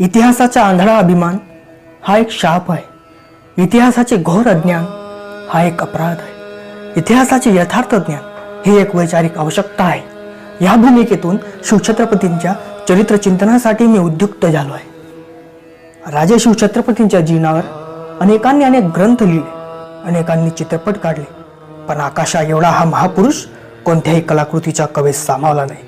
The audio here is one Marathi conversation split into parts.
इतिहासाचा आंधळा अभिमान हा एक शाप आहे. इतिहासाचे घोर अज्ञान हा एक अपराध आहे. इतिहासाचे यथार्थ ज्ञान ही एक वैचारिक आवश्यकता आहे. या भूमिकेतून शिवछत्रपतींच्या चरित्र चिंतनासाठी मी उद्युक्त झालो आहे. राजे शिवछत्रपतींच्या जीवनावर अनेकांनी अनेक ग्रंथ लिहिले अनेकांनी चित्रपट काढले पण आकाशा एवढा हा महापुरुष कोणत्याही कलाकृतीच्या कवेत सामावला नाही.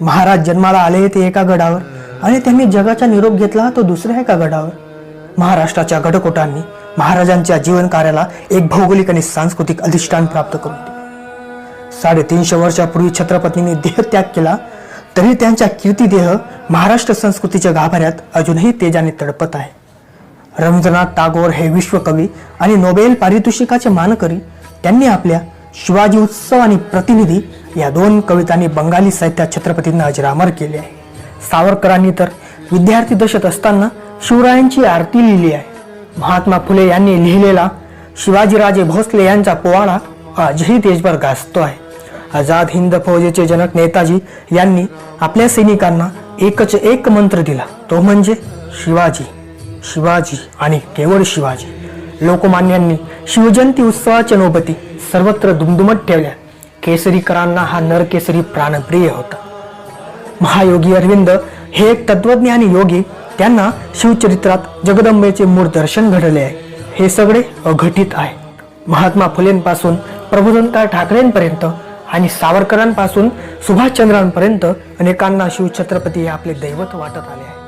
महाराज जन्माला आले ते एका गडावर आणि त्यांनी जगाचा निरोप घेतला तो दुसऱ्या एका गडावर. महाराष्ट्राच्या गडकोटांनी महाराजांच्या जीवन कार्याला एक भौगोलिक आणि सांस्कृतिक अधिष्ठान प्राप्त करून दिले. साडेतीनशे वर्षापूर्वी छत्रपतींनी देहत्याग केला तरी त्यांच्या कीर्तिदेह महाराष्ट्र संस्कृतीच्या गाभाऱ्यात अजूनही तेजाने तडपत आहे. रवींद्रनाथ टागोर हे विश्वकवी आणि नोबेल पारितोषिकाचे मानकरी त्यांनी आपल्या शिवाजी उत्सव आणि प्रतिनिधी या दोन कवितांनी बंगाली साहित्यात छत्रपतींना अजरामर केले आहे. सावरकरांनी तर विद्यार्थी दशेत असताना शिवरायांची आरती लिहिली आहे. महात्मा फुले यांनी लिहिलेला शिवाजीराजे भोसले यांचा पोवाडा आजही देशभर गाजतो आहे. आझाद हिंद फौजेचे जनक नेताजी यांनी आपल्या सैनिकांना एकच एक मंत्र दिला. तो म्हणजे शिवाजी शिवाजी आणि केवळ शिवाजी. लोकमान्यांनी शिवजयंती उत्सवाच्या नोबती सर्वत्र दुमदुमत ठेवल्या. केसरीकरांना हा नरकेसरी प्राणप्रिय होता. महायोगी अरविंद हे एक तत्वज्ञानी योगी. त्यांना शिवचरित्रात जगदंबेचे मूळ दर्शन घडले आहे. हे सगळे अघटित आहे. महात्मा फुलेंपासून प्रबोधनकार ठाकरेंपर्यंत आणि सावरकरांपासून सुभाषचंद्रांपर्यंत अनेकांना शिवछत्रपती हे आपले दैवत वाटत आले आहे.